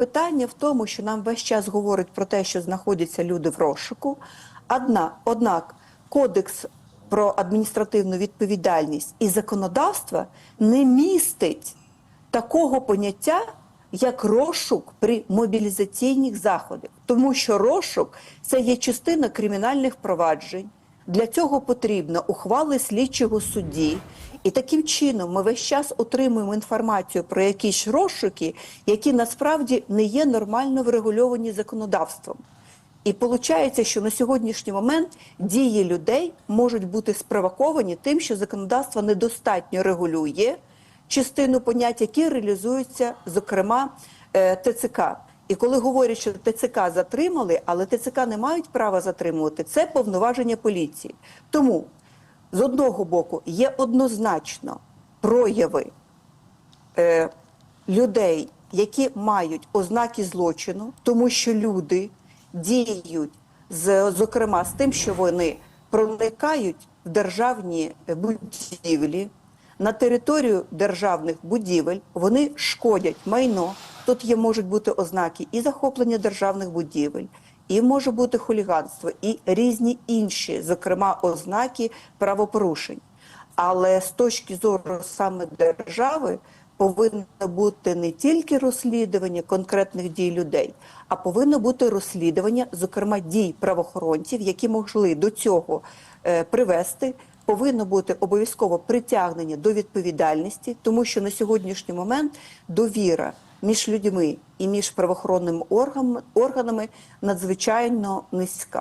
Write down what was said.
Питання в тому, що нам весь час говорять про те, що знаходяться люди в розшуку. Одна, однак, кодекс про адміністративну відповідальність і законодавство не містить такого поняття, як розшук при мобілізаційних заходах, тому що розшук це є частина кримінальних проваджень. Для цього потрібно ухвали слідчого судді. І таким чином ми весь час отримуємо інформацію про якісь розшуки, які насправді не є нормально врегульовані законодавством. І виходить, що на сьогоднішній момент дії людей можуть бути спровоковані тим, що законодавство недостатньо регулює частину понять, які реалізуються, зокрема, е, ТЦК. І коли говорять, що ТЦК затримали, але ТЦК не мають права затримувати, це повноваження поліції. Тому з одного боку є однозначно прояви е, людей, які мають ознаки злочину, тому що люди діють з, зокрема з тим, що вони проникають в державні будівлі, на територію державних будівель, вони шкодять майно. Тут є можуть бути ознаки і захоплення державних будівель, і може бути хуліганство, і різні інші, зокрема, ознаки правопорушень. Але з точки зору саме держави повинно бути не тільки розслідування конкретних дій людей, а повинно бути розслідування, зокрема, дій правоохоронців, які могли до цього е, привести. Повинно бути обов'язково притягнення до відповідальності, тому що на сьогоднішній момент довіра між людьми і між правоохоронними органами, надзвичайно низька.